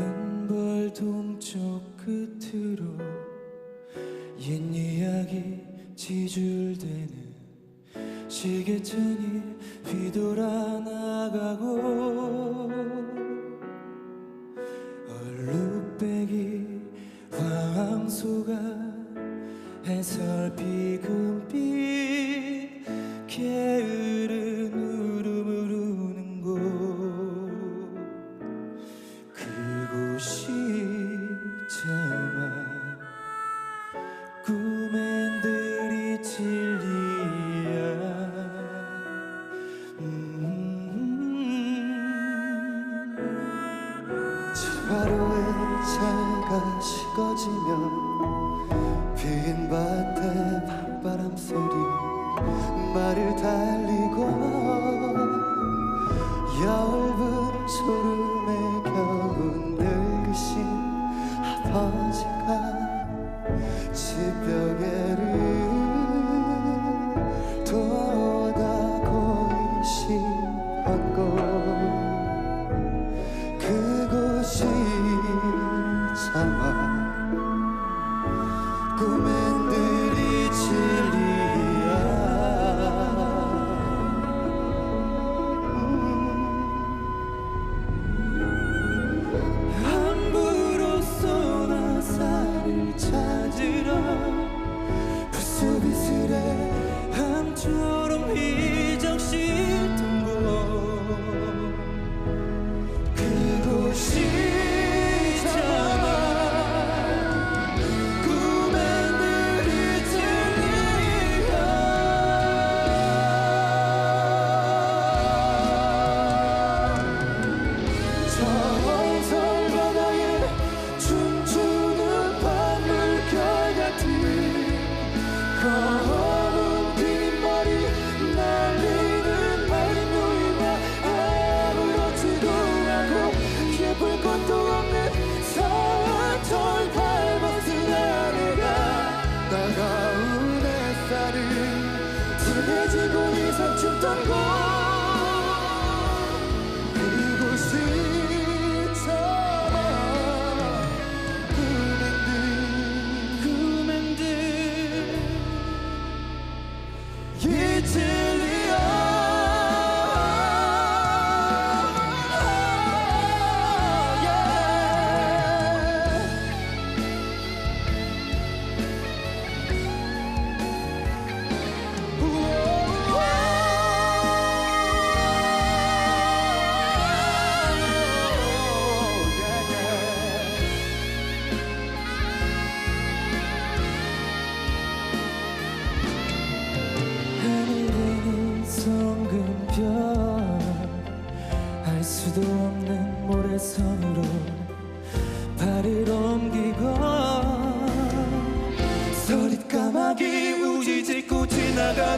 은 벌 동쪽 끝으로 옛 이야기 지줄대는 시계천이 휘돌아 나가고 얼룩배기 황소가 해설비 금빛 게으르 하루의 차가 식어지면 빈 밭에 밤바람 소리 말을 달리고 열분 졸음에 겨운 늙으신 아버지가 집벽에 嗯 서로 발을 옮기고 서리 까마귀 우지짓고 지나가